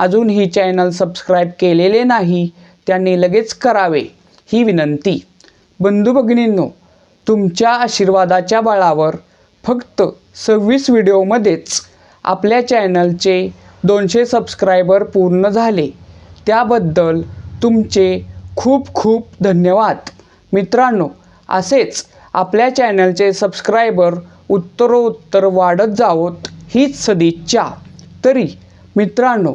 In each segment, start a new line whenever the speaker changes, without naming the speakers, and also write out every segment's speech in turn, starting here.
अजूनही channel subscribe केलेले नाही त्यांनी लगेच करावे ही विनंती. बंधू भगिनींनो तुमच्या आशीर्वादाच्या बळावर फक्त सव्वीस व्हिडिओमध्येच आपल्या चॅनलचे दोनशे सबस्क्रायबर पूर्ण झाले. त्याबद्दल तुमचे खूप खूप धन्यवाद. मित्रांनो असेच आपल्या चॅनलचे सबस्क्रायबर उत्तरोत्तर वाढत जावोत हीच सदिच्छा. तरी मित्रांनो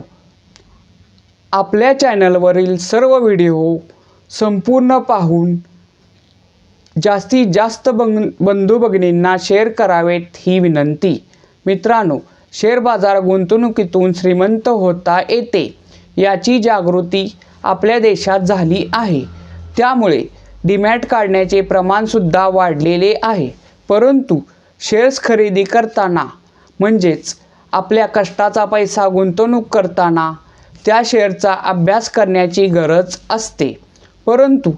आपल्या चॅनलवरील सर्व व्हिडिओ संपूर्ण पाहून जास्तीत जास्त बंग बंधू भगिनींना शेअर करावेत ही विनंती. मित्रांनो शेअर बाजार गुंतवणुकीतून श्रीमंत होता येते याची जागृती आपल्या देशात झाली आहे. त्यामुळे डीमॅट काढण्याचे प्रमाणसुद्धा वाढलेले आहे. परंतु शेअर्स खरेदी करताना म्हणजेच आपल्या कष्टाचा पैसा गुंतवणूक करताना त्या शेअरचा अभ्यास करण्याची गरज असते. परंतु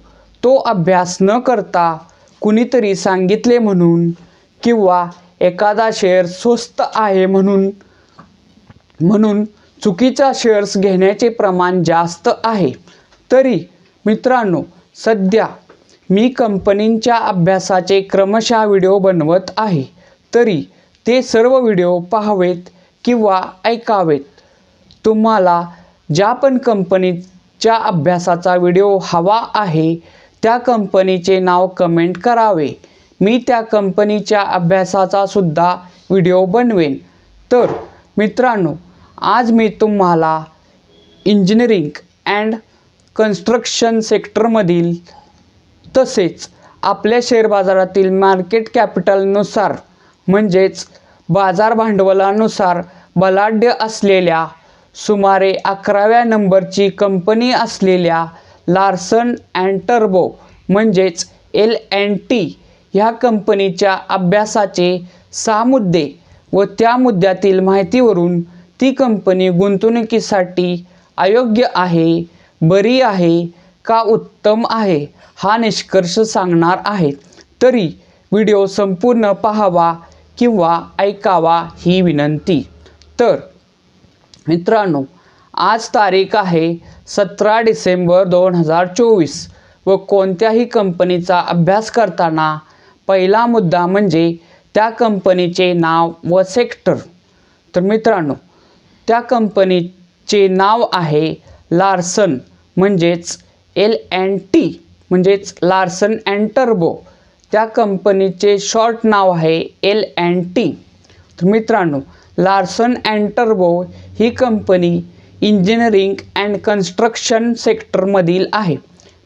तो अभ्यास न करता कुणीतरी सांगितले म्हणून किंवा एखादा शेअर स्वस्त आहे म्हणून म्हणून चुकीचा शेअर्स घेण्याचे प्रमाण जास्त आहे. तरी मित्रांनो सध्या मी कंपनींच्या अभ्यासाचे क्रमशः व्हिडिओ बनवत आहे. तरी ते सर्व व्हिडिओ पाहावेत किंवा ऐकावेत. तुम्हाला ज्या पण कंपनीच्या अभ्यासाचा व्हिडिओ हवा आहे त्या कंपनीचे नाव कमेंट करावे. मी त्या कंपनीच्या अभ्यासाचा सुद्धा व्हिडिओ बनवेन. तर मित्रांनो आज मी तुम्हाला इंजिनिअरिंग अँड कन्स्ट्रक्शन सेक्टरमधील तसेच आपल्या शेअर बाजारातील मार्केट कॅपिटलनुसार म्हणजेच बाजार भांडवलानुसार बलाढ्य असलेल्या सुमारे अकराव्या नंबरची कंपनी असलेल्या लार्सन अँड टर्बो म्हणजेच एल अँड टी ह्या कंपनीच्या अभ्यासाचे सहा मुद्दे व त्या मुद्द्यातील माहितीवरून ती कंपनी गुंतवणुकीसाठी अयोग्य आहे बरी आहे का उत्तम आहे हा निष्कर्ष सांगणार आहे. तरी व्हिडिओ संपूर्ण पाहावा किंवा ऐकावा ही विनंती. तर मित्रांनो आज तारीख आहे सतरा डिसेंबर दोन हजार चोवीस व कोणत्याही कंपनीचा अभ्यास करताना पहिला मुद्दा म्हणजे त्या कंपनीचे नाव व सेक्टर. तर मित्रांनो त्या कंपनीचे नाव आहे लार्सन म्हणजेच एल अँड टी म्हणजेच लार्सन अँड टर्बो. त्या कंपनीचे शॉर्ट नाव आहे एल अँड टी. तर मित्रांनो लार्सन अँड टर्बो ही कंपनी इंजिनिअरिंग अँड कन्स्ट्रक्शन सेक्टरमधील आहे.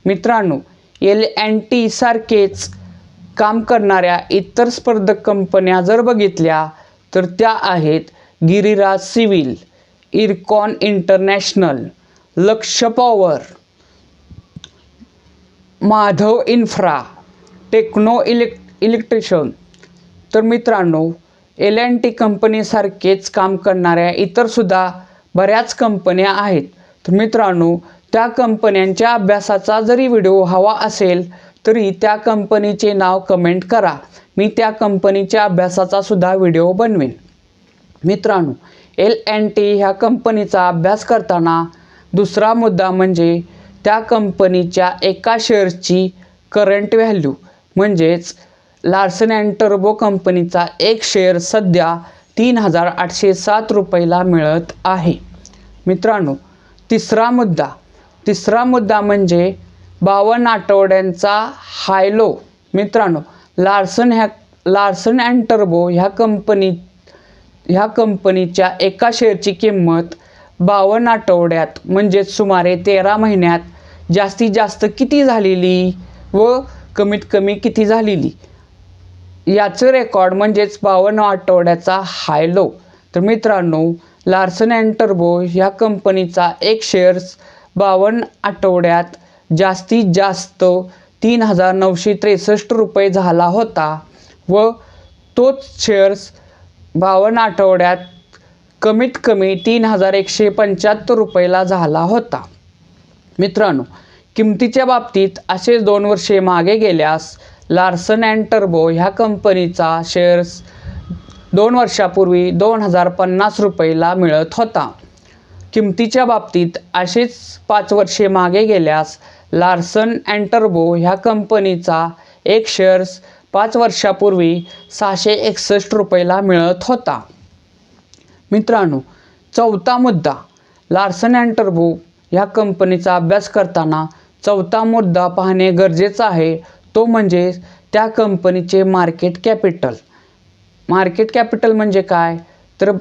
मित्रांनो एल अँड टी सारखेच काम करणाऱ्या इतर स्पर्धक कंपन्या जर बघितल्या तर त्या आहेत गिरिराज सिव्हिल इरकॉन इंटरनॅशनल लक्ष पॉवर माधव इन्फ्रा टेक्नो इलेक् इलेक्ट्रिशन तर मित्रांनो एल अँड टी कंपनीसारखेच काम करणाऱ्या इतरसुद्धा बऱ्याच कंपन्या आहेत. तर मित्रांनो त्या कंपन्यांच्या अभ्यासाचा जरी व्हिडिओ हवा असेल तरी त्या कंपनीचे नाव कमेंट करा. मी त्या कंपनीच्या अभ्यासाचा सुद्धा व्हिडिओ बनवेन. मित्रांनो एल अँड टी ह्या कंपनीचा अभ्यास करताना दुसरा मुद्दा म्हणजे त्या कंपनीच्या एका शेअर्सची करंट व्हॅल्यू म्हणजेच लार्सन अँड टर्बो कंपनीचा एक शेअर सध्या तीन हजार आठशे सात रुपयाला मिळत आहे. मित्रांनो तिसरा मुद्दा. तिसरा मुद्दा म्हणजे बावन्न आठवड्यांचा हायलो मित्रांनो लार्सन ह्या लार्सन अँड टर्बो ह्या कंपनी ह्या कंपनीच्या एका शेअरची किंमत बावन्न आठवड्यात म्हणजेच सुमारे तेरा महिन्यात जास्तीत जास्त किती झालेली व कमीत कमी किती झालेली? याचं रेकॉर्ड म्हणजेच बावन्न आठवड्याचा हायलो तर मित्रांनो लार्सन अँड टर्बो ह्या कंपनीचा एक शेअर्स बावन्न आठवड्यात जास्तीत जास्त तीन हजार नऊशे त्रेसष्ट रुपये झाला होता व तोच शेअर्स बावन्न आठवड्यात कमीत कमी तीन हजार एकशे पंच्याहत्तर रुपयाला झाला होता. मित्रांनो किमतीच्या बाबतीत असेच दोन वर्षे मागे गेल्यास लार्सन अँड टर्बो ह्या कंपनीचा शेअर्स दोन वर्षापूर्वी दोन हजार पन्नास रुपयेला मिळत होता. किमतीच्या बाबतीत असेच पाच वर्षे मागे गेल्यास लार्सन अँड टर्बो ह्या कंपनीचा एक शेअर्स पाच वर्षापूर्वी सहाशे एकसष्ट रुपयेला मिळत होता. मित्रांनो चौथा मुद्दा. लार्सन अँड टर्बो ह्या कंपनीचा अभ्यास करताना चौथा मुद्दा पाहणे गरजेचं आहे. तो म्हणजे त्या कंपनीचे मार्केट कॅपिटल मार्केट कॅपिटल म्हणजे काय? तर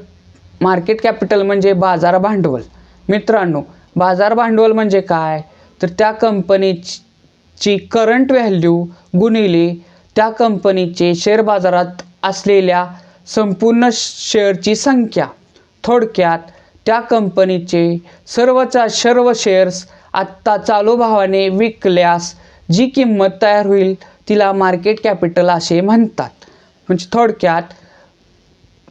मार्केट कॅपिटल म्हणजे बाजार भांडवल. मित्रांनो बाजार भांडवल म्हणजे काय? तर त्या कंपनीची करंट व्हॅल्यू गुणिले त्या कंपनीचे शेअर बाजारात असलेल्या संपूर्ण शेअरची संख्या. थोडक्यात त्या कंपनीचे सर्वचा सर्व शेअर्स आत्ता चालू भावाने विकल्यास जी किंमत तयार होईल तिला मार्केट कॅपिटल असे म्हणतात. म्हणजे थोडक्यात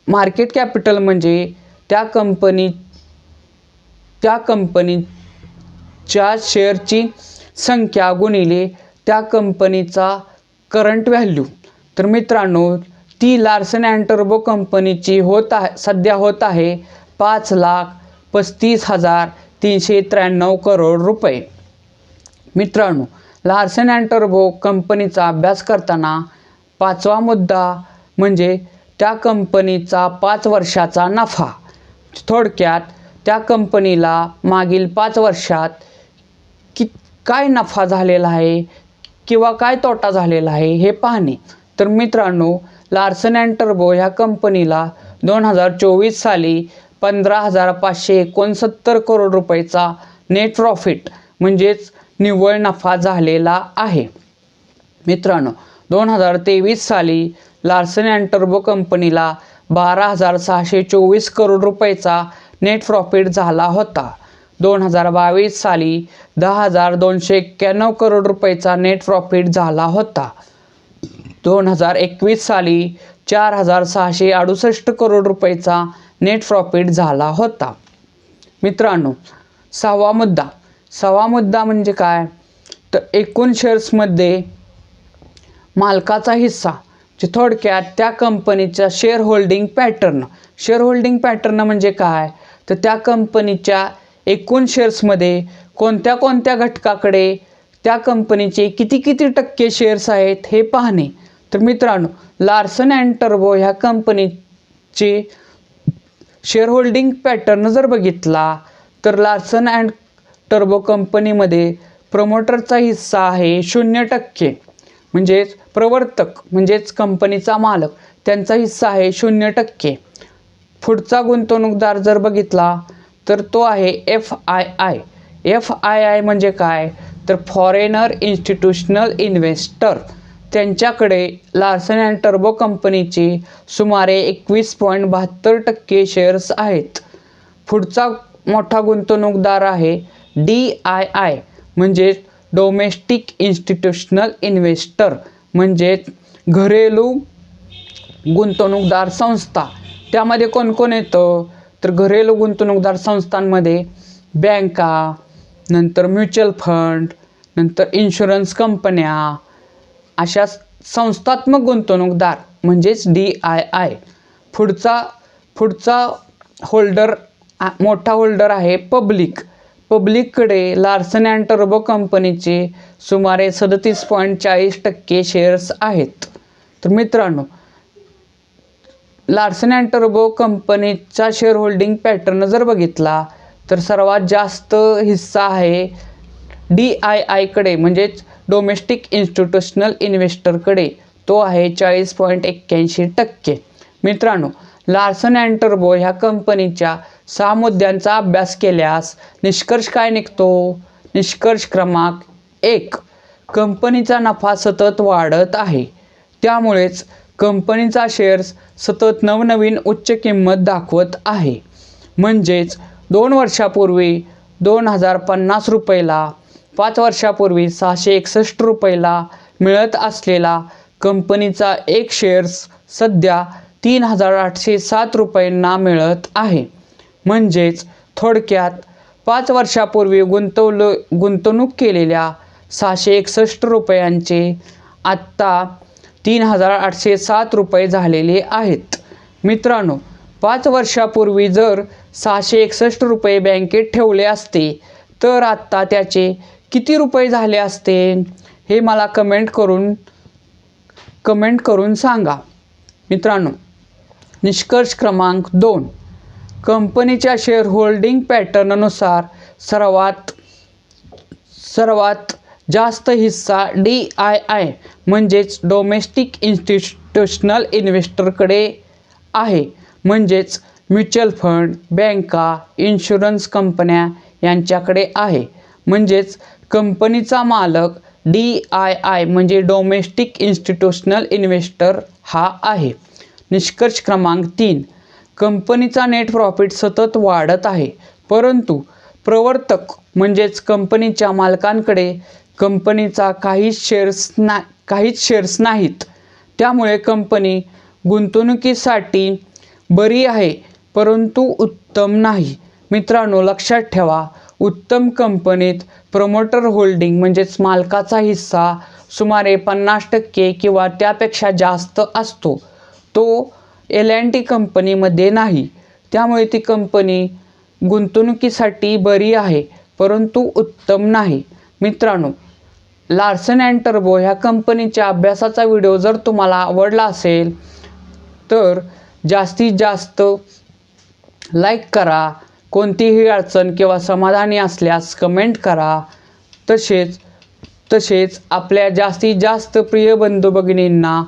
मार्केट कॅपिटल म्हणजे त्या कंपनी त्या कंपनीच्या शेअरची संख्या गुणिले त्या कंपनीचा करंट व्हॅल्यू तर मित्रांनो ती लार्सन अँड टर्बो कंपनीची होत आहे सध्या होत आहे पाच लाख पस्तीस हजार तीनशे त्र्याण्णव करोड रुपये. मित्रांनो लार्सन अँड टर्बो कंपनीचा अभ्यास करताना पाचवा मुद्दा म्हणजे त्या कंपनीचा पाच वर्षाचा नफा. थोडक्यात त्या कंपनीला मागील पाच वर्षात कि काय नफा झालेला आहे किंवा काय तोटा झालेला आहे हे पाहणे. तर मित्रांनो लार्सन अँड टर्बो ह्या कंपनीला दोन हजार चोवीस साली पंधरा हजार पाचशे एकोणसत्तर करोड रुपयाचा नेट प्रॉफिट म्हणजेच निव्वळ नफा झालेला आहे. मित्रांनो दोन हजार तेवीस साली लार्सन अँड टर्बो कंपनीला बारा हजार सहाशे चोवीस करोड रुपयाचा नेट प्रॉफिट झाला होता. दोन हजार बावीस साली दहा हजार दोनशे एक्क्याण्णव करोड रुपयाचा नेट प्रॉफिट झाला होता. दोन हजार एकवीस साली चार हजार सहाशे अडुसष्ट करोड रुपयाचा नेट प्रॉफिट झाला होता. मित्रांनो सहावा मुद्दा. सवा मुद्दा म्हणजे काय? तर एकूण शेअर्समध्ये मालकाचा हिस्सा जे थोडक्यात त्या कंपनीच्या share holding pattern share holding pattern म्हणजे काय? तर त्या कंपनीच्या एकूण शेअर्समध्ये कोणत्या कोणत्या घटकाकडे त्या कंपनीचे किती किती टक्के शेअर्स आहेत हे पाहणे. तर मित्रांनो लार्सन अँड टर्बो ह्या कंपनीचे शेअर होल्डिंग पॅटर्न जर बघितला तर लार्सन अँड टर्बो कंपनीमध्ये प्रमोटरचा हिस्सा आहे शून्य टक्के. म्हणजेच प्रवर्तक म्हणजेच कंपनीचा मालक त्यांचा हिस्सा आहे शून्य टक्के. पुढचा गुंतवणूकदार जर बघितला तर तो आहे F I I F I I म्हणजे काय? तर फॉरेनर इन्स्टिट्यूशनल इन्व्हेस्टर त्यांच्याकडे लार्सन अँड टर्बो कंपनीचे सुमारे एकवीस पॉईंट बहात्तर टक्के शेअर्स आहेत. पुढचा मोठा गुंतवणूकदार आहे डी आय आय म्हणजेच डोमेस्टिक इन्स्टिट्यूशनल इन्व्हेस्टर म्हणजेच घरेलू गुंतवणूकदार संस्था. त्यामध्ये कोण कोण येतं? तर घरेलू गुंतवणूकदार संस्थांमध्ये बँका नंतर म्युच्युअल फंड नंतर इन्शुरन्स कंपन्या अशा संस्थात्मक गुंतवणूकदार म्हणजेच डी आय आय. पुढचा पुढचा होल्डर मोठा होल्डर आहे पब्लिक. पब्लिककडे लार्सन अँड टर्बो कंपनीचे सुमारे सदतीस पॉईंट चाळीस टक्के शेअर्स आहेत. तर मित्रांनो लार्सन अँड टर्बो कंपनीचा शेअर होल्डिंग पॅटर्न जर बघितला तर सर्वात जास्त हिस्सा आहे डी आय आयकडे म्हणजेच डोमेस्टिक इन्स्टिट्युशनल इन्व्हेस्टरकडे तो आहे चाळीस पॉईंट एक्क्याऐंशी टक्के. मित्रांनो लार्सन अँड टर्बो ह्या कंपनीच्या सहा मुद्द्यांचा अभ्यास केल्यास निष्कर्ष काय निघतो? निष्कर्ष क्रमांक एक. कंपनीचा नफा सतत वाढत आहे. त्यामुळेच कंपनीचा शेअर्स सतत नवनवीन उच्च किंमत दाखवत आहे. म्हणजेच दोन वर्षापूर्वी दोन हजार पन्नास रुपयेला पाच वर्षापूर्वी सहाशे एकसष्ट रुपयेला मिळत असलेला कंपनीचा एक शेअर्स सध्या तीन हजार आठशे सात रुपयांना मिळत आहे. म्हणजेच थोडक्यात पाच वर्षापूर्वी गुंतवलं गुंतवणूक केलेल्या सहाशे एकसष्ट रुपयांचे आत्ता तीन हजार आठशे सात रुपये झालेले आहेत. मित्रांनो पाच वर्षापूर्वी जर सहाशे एकसष्ट रुपये बँकेत ठेवले असते तर आत्ता त्याचे किती रुपये झाले असते हे मला कमेंट करून कमेंट करून सांगा. मित्रांनो निष्कर्ष क्रमांक दोन. कंपनीच्या शेअर होल्डिंग पॅटर्ननुसार सर्वात सर्वात जास्त हिस्सा डी आय आय म्हणजेच डोमेस्टिक इन्स्टिट्यूशनल इन्व्हेस्टरकडे आहे. म्हणजेच म्युच्युअल फंड बँका इन्शुरन्स कंपन्या यांच्याकडे आहे. म्हणजेच कंपनीचा मालक डी आय आय म्हणजे डोमेस्टिक इन्स्टिट्यूशनल इन्व्हेस्टर हा आहे. निष्कर्ष क्रमांक तीन. कंपनीचा नेट प्रॉफिट सतत वाढत आहे. परंतु प्रवर्तक म्हणजेच कंपनीच्या मालकांकडे कंपनीचा काहीच शेअर्स ना काहीच शेअर्स नाहीत. त्यामुळे कंपनी गुंतवणुकीसाठी बरी आहे परंतु उत्तम नाही. मित्रांनो लक्षात ठेवा उत्तम कंपनीत प्रमोटर होल्डिंग म्हणजेच मालकाचा हिस्सा सुमारे पन्नास टक्के किंवा त्यापेक्षा जास्त असतो. तो एल अँड टी कंपनीमध्ये नाही. त्यामुळे ती कंपनी गुंतवणुकीसाठी बरी आहे परंतु उत्तम नाही. मित्रांनो लार्सन अँड टर्बो ह्या कंपनीच्या अभ्यासाचा व्हिडिओ जर तुम्हाला आवडला असेल तर जास्तीत जास्त लाईक करा. कोणतीही अडचण किंवा समाधानी असल्यास कमेंट करा. तसेच तसेच आपल्या जास्तीत जास्त प्रिय बंधू भगिनींना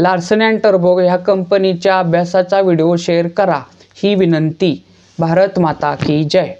लार्सन अँड टर्बो ह्या कंपनीच्या अभ्यासाचा व्हिडिओ शेअर करा. ही विनंती. भारत माता की जय.